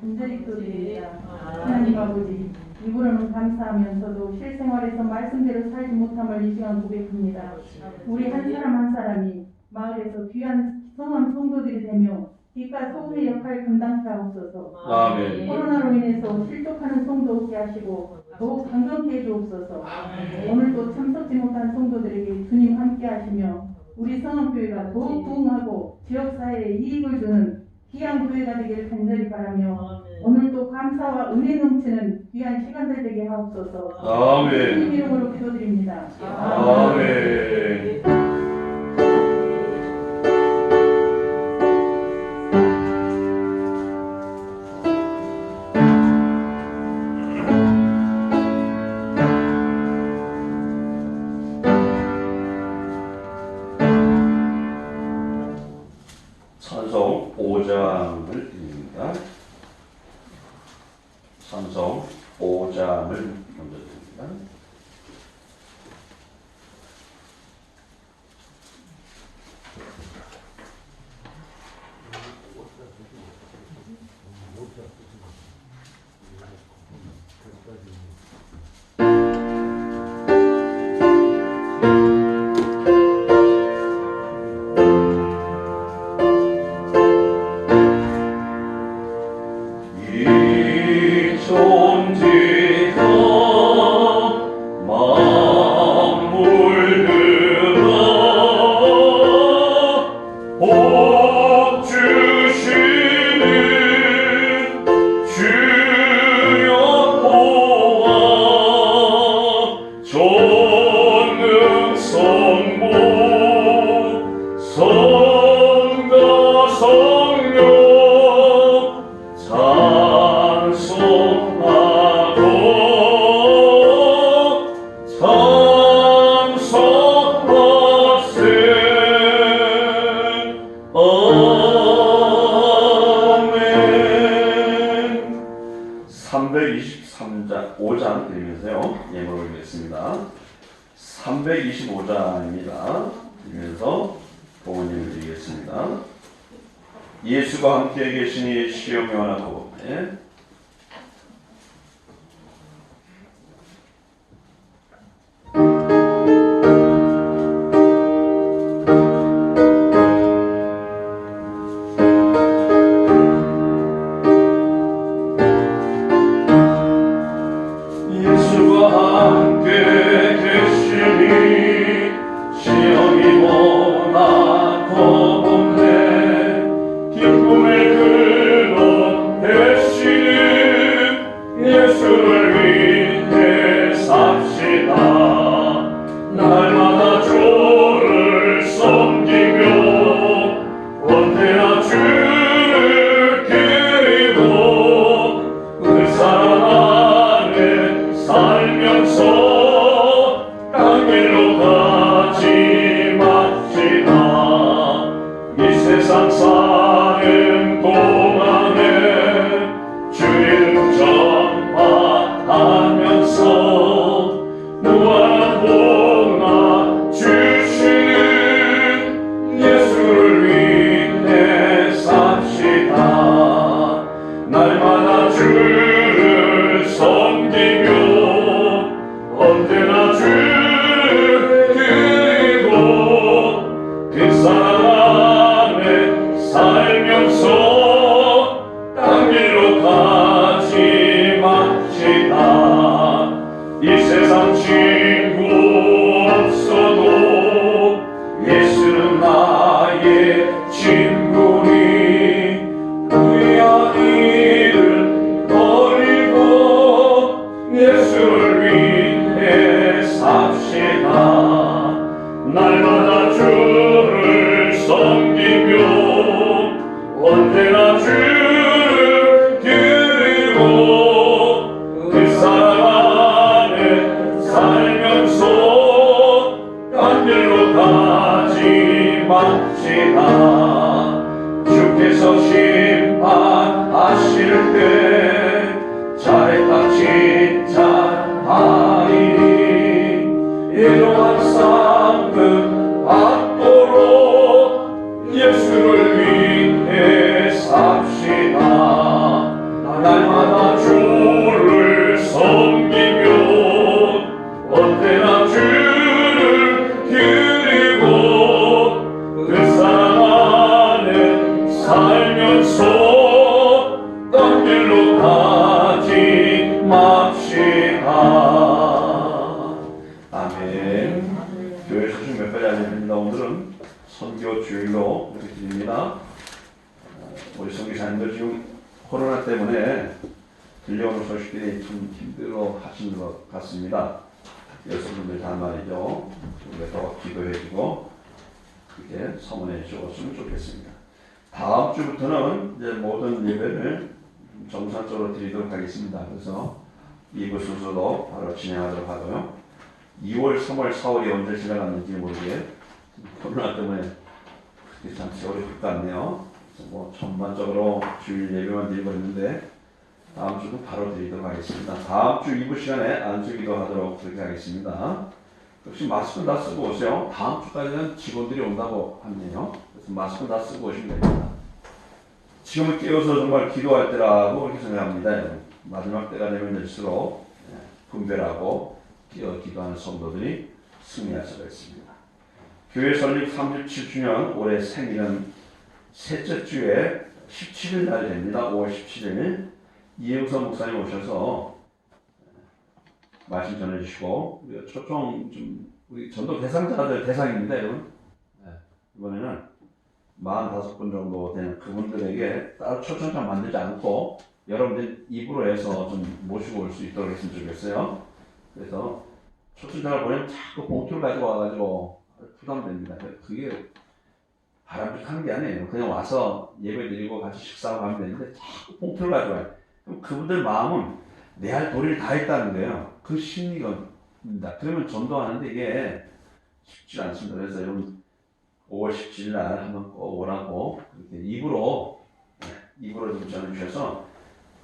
간절히 기도드립니다. 하나님 아버지, 일부러는 감사하면서도 실생활에서 말씀대로 살지 못함을 이 시간 고백합니다. 우리 한 사람 한 사람이 마을에서 귀한 성함 성도들이 되며 빛과 소금의 역할 감당케 하옵소서. 아멘. 코로나로 인해서 실족하는 성도 없게 하시고 더욱 강건케 해주옵소서. 오늘도 참석지 못한 성도들에게 주님 함께 하시며 우리 성업교회가 더욱 부흥하고 지역사회에 이익을 주는 귀한 교회가 되기를 간절히 바라며 오늘도 감사와 은혜 넘치는 귀한 시간들 되게 하옵소서. 아멘. 주님 이름으로 기도드립니다. 아멘. 찬송 5장을 드립니다. 찬송 5장을 먼저 드립니다. 아멘. 323장 5장 드리면서요. 예물 올리겠습니다. 325장입니다. 드리면서 부모님을 드리겠습니다. 예수가 함께 계시니 시험이 와나고 예? 세상 사는 동안에 주의 전파하면서 무한한 복나 주시는 예수를 위해 삽시다. 날마다 주를 친구 없어도 예수는 나의 친구니. 우리 아이를 버리고 예수를 위해 삽시다. 날마다 주일로 이렇게 드립니다. 어, 우리 성기사님들 지금 코로나 때문에 들려오는 소식들이 좀 힘들어 하시는 것 같습니다. 여러분들 다 말이죠. 더 기도해주고 그렇게 서문해 주었으면 좋겠습니다. 다음 주부터는 이제 모든 예배를 정상적으로 드리도록 하겠습니다. 그래서 이부 순서도 바로 진행하도록 하고요. 2월, 3월, 4월이 언제 지나갔는지 모르게 코로나 때문에 세월이 훅 갔네요. 그래서 뭐 전반적으로 주일 예배만 드리고 있는데 다음 주도 바로 드리도록 하겠습니다. 다음 주 2부 시간에 안수기도 하도록 그렇게 하겠습니다. 역시 마스크 다 쓰고 오세요. 다음 주까지는 직원들이 온다고 하네요. 그래서 마스크 다 쓰고 오시면 됩니다. 지금은 깨어서 정말 기도할 때라고 그렇게 생각합니다. 마지막 때가 되면 될수록 예, 분별하고 깨어 기도하는 성도들이 승리할 수가 있습니다. 교회 설립 37주년 올해 생일은 셋째 주에 17일 날 됩니다. 5월 17일 이혜우선 목사님 오셔서 말씀 전해주시고 초청 좀 우리 전도 대상자들 대상입니다, 여러분. 네, 이번에는 45분 정도 되는 그분들에게 따로 초청장 만들지 않고 여러분들 입으로 해서 좀 모시고 올 수 있도록 했으면 좋겠어요. 그래서 초청장을 보내면 자꾸 봉투를 가지고 와가지고 부담됩니다. 그게 바람직한 게 아니에요. 그냥 와서 예배 드리고 같이 식사하고 가면 되는데 자꾸 봉투를 가져와요. 그럼 그분들 마음은 내 할 도리를 다 했다는 거예요. 그 심리가입니다. 그러면 전도하는데 이게 쉽지 않습니다. 그래서 여러분 5월 17일 날 한번 꼭 오라고 이렇게 입으로 네, 입으로 좀 전해주셔서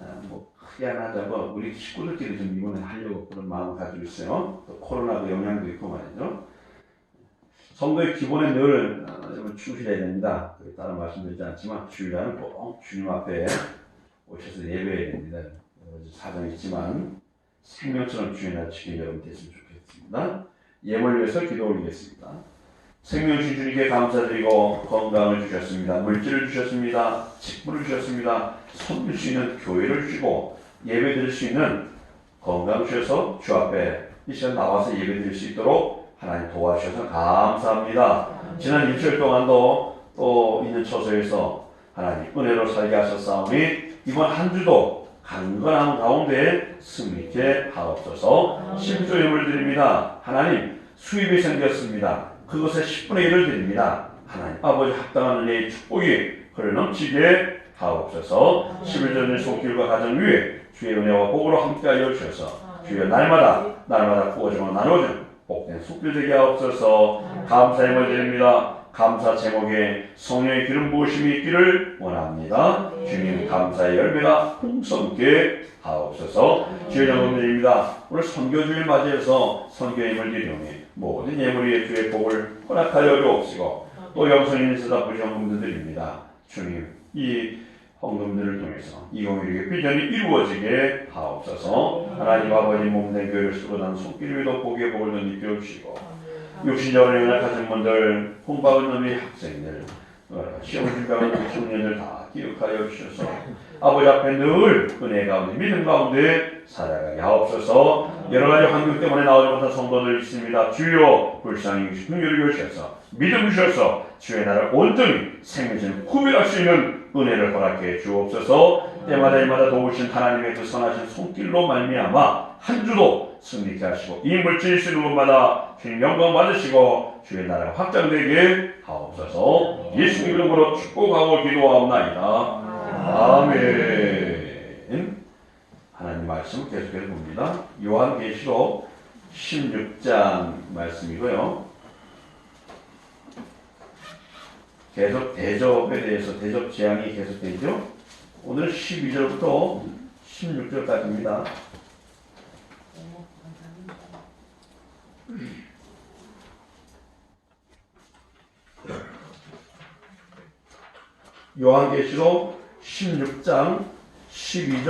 아, 뭐 크게 안 하자고 우리 식구들끼리 좀 이번에 하려고 그런 마음을 가지고 있어요. 또 코로나도 영향도 있고 말이죠. 성도의 기본에 늘 어, 충실해야 됩니다. 다른 말씀드리지 않지만 주일날은 꼭 주님 앞에 오셔서 예배해야 됩니다. 사정이 있지만 생명처럼 주의 날 지키는 여러분 됐으면 좋겠습니다. 예물 위해서 기도 올리겠습니다. 생명 주신 주님께 감사드리고 건강을 주셨습니다. 물질을 주셨습니다. 직분을 주셨습니다. 섬길 수 있는 교회를 주시고 예배 드릴 수 있는 건강 주셔서 주 앞에 이 시간 나와서 예배 드릴 수 있도록 하나님 도와주셔서 감사합니다. 지난 일주일 동안도 또 있는 처소에서 하나님 은혜로 살게 하셨사오니 이번 한 주도 강건한 가운데 승리케 하옵소서 심조임을 드립니다. 하나님 수입이 생겼습니다. 그것의 10분의 1을 드립니다. 하나님 아버지 합당한 은혜의 축복이 흘러넘치게 하옵소서 11전의 손길과 가정 위에 주의 은혜와 복으로 함께하여 주셔서 주여 날마다 날마다 구워주고 나눠준 복된 숙들 되게 하옵소서 감사의 드립니다. 감사 제목에 성령의 기름 부으심이 있기를 원합니다. 주님 감사의 열매가 풍성케 하옵소서. 주의 영광드립니다. 오늘 선교주일 맞이해서 선교의 힘을 드리오니 모든 예물의 주의 복을 허락하여 주옵시고 또 영성인 쓰다 부신 헌금들입니다. 주님 이 헌금들을 통해서 이공일의 비전이 이루어지게 하옵소서. 하나님 아버지 몸된 교회를 쓰고 난 손길 위도 복의 복을 덧입혀 주시고 육신적으로 연약하신 분들, 홍박은 놈의 학생들, 어, 시험 준비하는 청년들 다 기억하여 주셔서 아버지 앞에 늘 은혜 가운데 믿음 가운데 살아가게 하옵소서. 여러 가지 환경 때문에 나오지 못한 성도들 있습니다. 주여 불쌍히 긍휼히 주셔서 믿음 주셔서 주의 나라를 온전히 생명신 구별할 수 있는 은혜를 허락해 주옵소서. 때마다 때마다 도우신 하나님의 그 선하신 손길로 말미암아 한 주도 승리케 하시고 이 물질 곳마다 주님 영광 받으시고 주의 나라가 확장되게 하옵소서. 예수 이름으로 축복하고 기도하옵나이다. 아멘 하나님 말씀 계속해서 봅니다. 요한계시록 16장 말씀이고요. 계속 대접에 대해서 대접 재앙이 계속되죠? 오늘 12절부터 16절까지입니다. 요한계시록 16장 12절